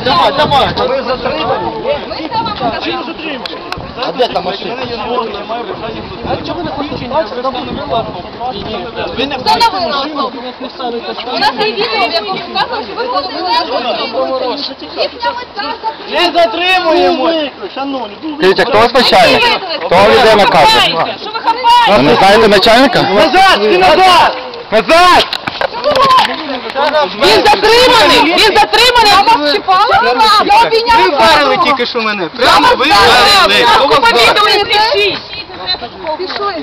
давай, давай, давай. Ви затримані? Ми вам покажемо. А де та машина? Встановили особу. У нас є відео, в якому вказано, що ви Їхня мета Не затримуємо! Скажіть, хто вас начальник? Хто віддає накази? Що ви хапаєте? Ви не знаєте начальника? Назад! Ти назад! Назад! Він затриманий! Він затриманий! Я вас чіпала? Я обійняла. Ви вдарили тільки що мене. Прямо ви вдарили. Хто по відео не пишіть. Пішли.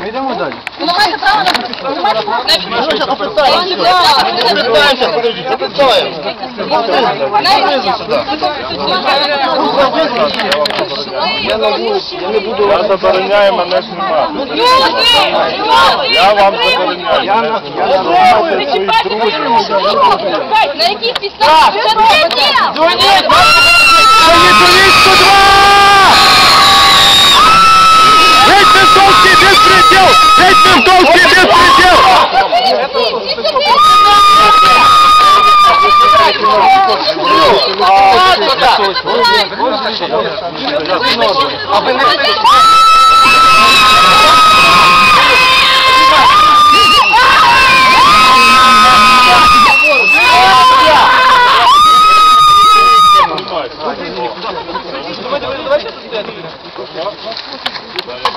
Ми йдемо далі. Ви не маєте права на Ви не маєте права забороняю мене знімати. Я вам забороняю. На яких підставах? Що це Поїдь поліцку 2! Геть ментовський безпреділ! Геть ментовський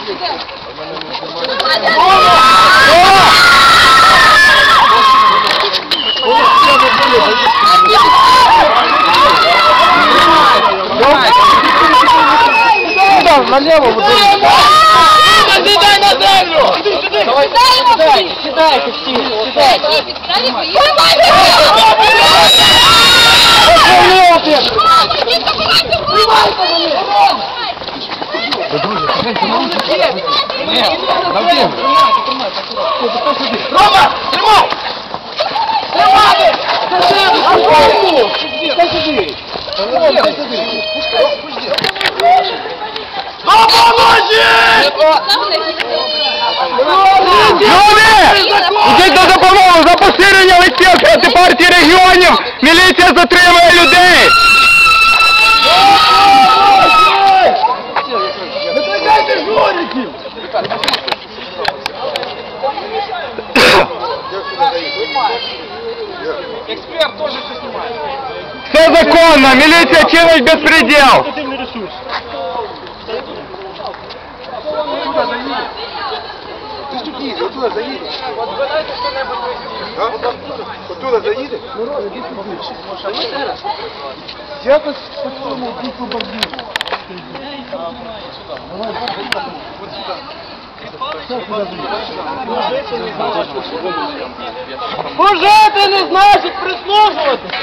безпреділ! Наліво, будь Сідай на землю! Сідай! Сідайте всі! Сідайте! Рома, тримай! Тримай! Люди! Ідіть на допомогу за поширення листів проти партії регіонів! Міліція затримує людей! Все законно! Міліція чинить безпреділ! Оттуда заїде? Якось по цьому дійсно бордюру. Служити не значить прислужуватися!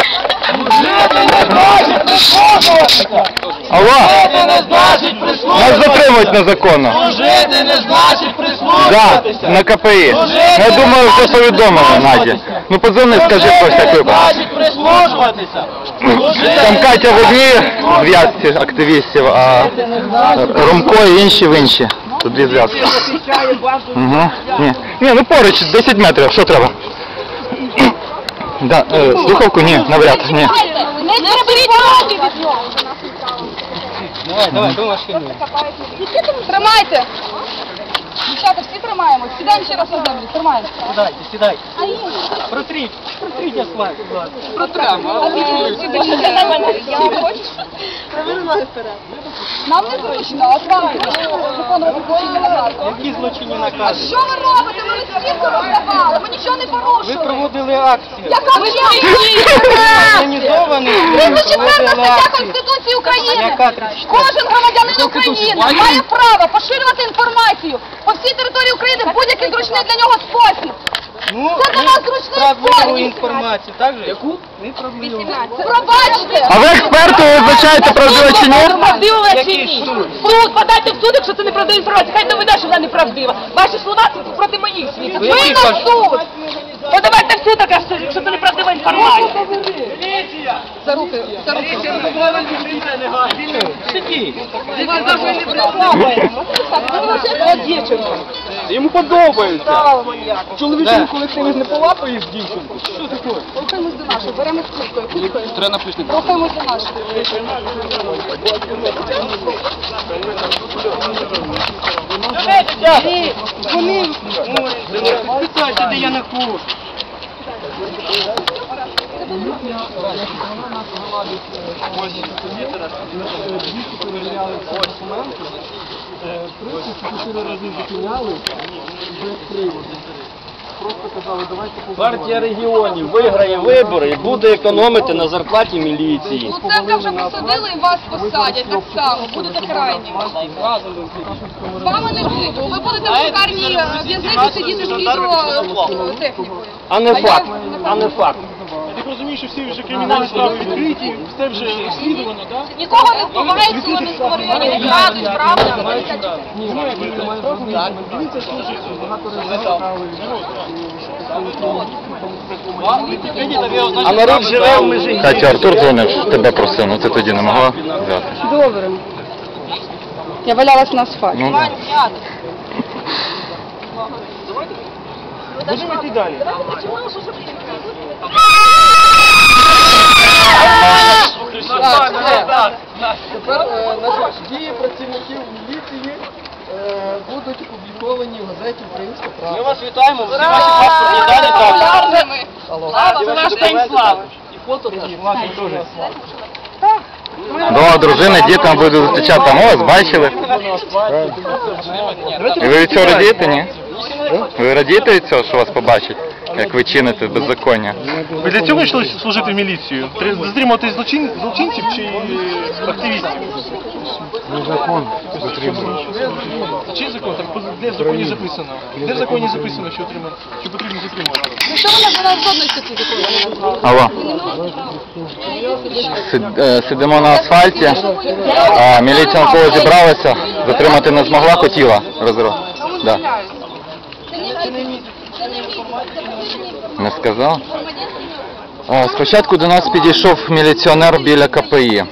Служити не значить прислужуватися! Служити не значить Нас прислужуватися! затримують незаконно. Служити не значить Да, прислужуватися! на КПІ. Я думаю, вже повідомили Наді. Ну подзвони, скажи про всяк Служити не випадок. значить прислужуватися! Там Катя в одній зв'язці активістів, а Ромко і інші в інші. Тут дві зв'язки. Угу. Ні. Ні, ну поруч, 10 метрів, що треба? Да, е, слухавку? Ні, навряд, ні. Не беріть руки від нього! Давай, давай, до машини. Тримайте! Дівчата, всі тримаємо. Сідаємо ще раз на землю. Тримаємо. Сідайте, сідайте. Протріть, протріть асфальт, будь ласка. Нам не зручно, от вам виконувати злочинні накази. Які злочинні накази? Що ви робите? Ми листівку роздавали, ми нічого не Ви порушили. проводили акцію. Яка Організований. 34 проводили стаття акцію. Конституції України. Яка 34? Кожен громадянин України має право поширювати інформацію по всій території України в будь-який зручний для нього спосіб. Ну, Це для нас зручний правдиву інформацію, так же? Яку? Ви правдиву. Пробачте. А ви експерту визначаєте правдиво чи ні? Правдива чи Який ні? суд? Суд, подайте в суд, якщо це неправдива інформація. Хай доведе, що вона неправдива. Ваші слова це проти моїх слів. Ви Ви на кажете? суд. Подавайте в суд, якщо це неправдива інформація. За руки, за руки. Так, ви лише- Йому подобається. Чоловічому колективі не полапаєш дівчинку. Що таке? Рухаємось до нашої, беремо скільки, кулькою. Треба напишник. Рухаємось до нашої. Підписайте, де я не хочу. Партія регіонів виграє вибори і буде економити на зарплаті міліції. Луценка вже посадили і вас посадять так само. Будете крайні. З вами не буду. Ви будете в шикарній е, в'язниці сидіти з гідротехнікою. А не факт. А не факт. Ти розумієш, що всі вже кримінальні справи відкриті, все вже розслідувано, так? Нікого не вбивають в Соломінському районі, не крадуть, правда? Дивіться, служить багато А народ живе в межі. Катя, Артур дзвонив, тебе просив, ну ти тоді не могла взяти. Добре. Я валялась на асфальті. Ну, да. Будемо йти далі. Тепер е, значить, дії працівників міліції е, будуть опубліковані в газеті Українська Ми правда. вас вітаємо, всі ваші паспортні дані так. Популярними. Це наш день слави. І фото такі. Дома дружини, дітям будуть зустрічати. Там ось, бачили? І ви від цього радієте, ні? Ви радієте від цього, що вас побачать, як ви чините беззаконня? Ви для цього йшли служити в міліцію? Затримувати злочин, злочинців чи активістів? Чий закон? Так де в законі записано? Де в законі записано, що отримав, що потрібно затримувати? Ну що вона була в жодної статті такої? Алло. Сид- е, Сидимо на асфальті, а міліція навколо зібралася, затримати не змогла, хотіла розру. Да. Це не мій. Це не мій. Це не мій. Не сказав? Спочатку до нас підійшов міліціонер біля КПІ.